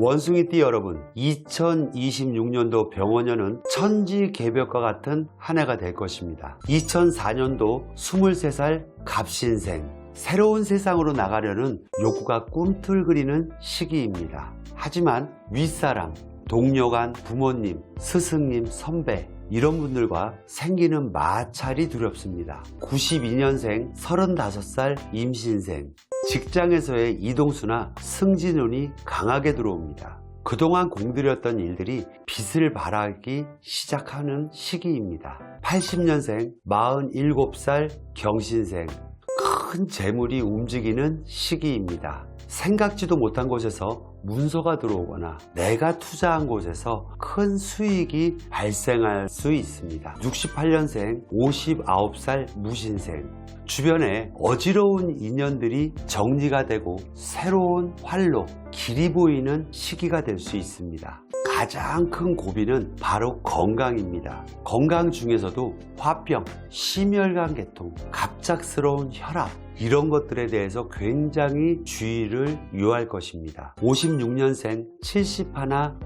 원숭이띠 여러분 2026년도 병원년은 천지개벽과 같은 한 해가 될 것입니다 2004년도 23살 갑신생 새로운 세상으로 나가려는 욕구가 꿈틀거리는 시기입니다 하지만 윗사람, 동료간, 부모님, 스승님, 선배 이런 분들과 생기는 마찰이 두렵습니다. 92년생 35살 임신생 직장에서의 이동수나 승진운이 강하게 들어옵니다. 그동안 공들였던 일들이 빛을 발하기 시작하는 시기입니다. 80년생 47살 경신생 큰 재물이 움직이는 시기입니다. 생각지도 못한 곳에서 문서가 들어오거나 내가 투자한 곳에서 큰 수익이 발생할 수 있습니다. 68년생 59살 무신생 주변에 어지러운 인연들이 정리가 되고 새로운 활로 길이 보이는 시기가 될 수 있습니다. 가장 큰 고비는 바로 건강입니다. 건강 중에서도 화병, 심혈관 계통, 갑작스러운 혈압, 이런 것들에 대해서 굉장히 주의를 요할 것입니다. 56년생 71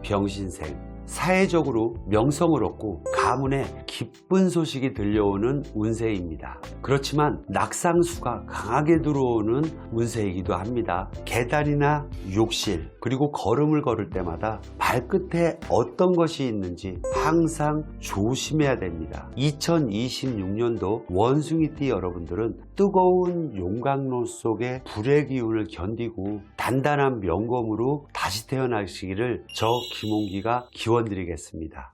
병신생 사회적으로 명성을 얻고 가문에 기쁜 소식이 들려오는 운세입니다. 그렇지만 낙상수가 강하게 들어오는 운세이기도 합니다. 계단이나 욕실 그리고 걸음을 걸을 때마다 발끝에 어떤 것이 있는지 항상 조심해야 됩니다. 2026년도 원숭이띠 여러분들은 뜨거운 용광로 속의 불의 기운을 견디고 단단한 명검으로 다시 태어나시기를 저 김홍기가 기원 드리겠습니다.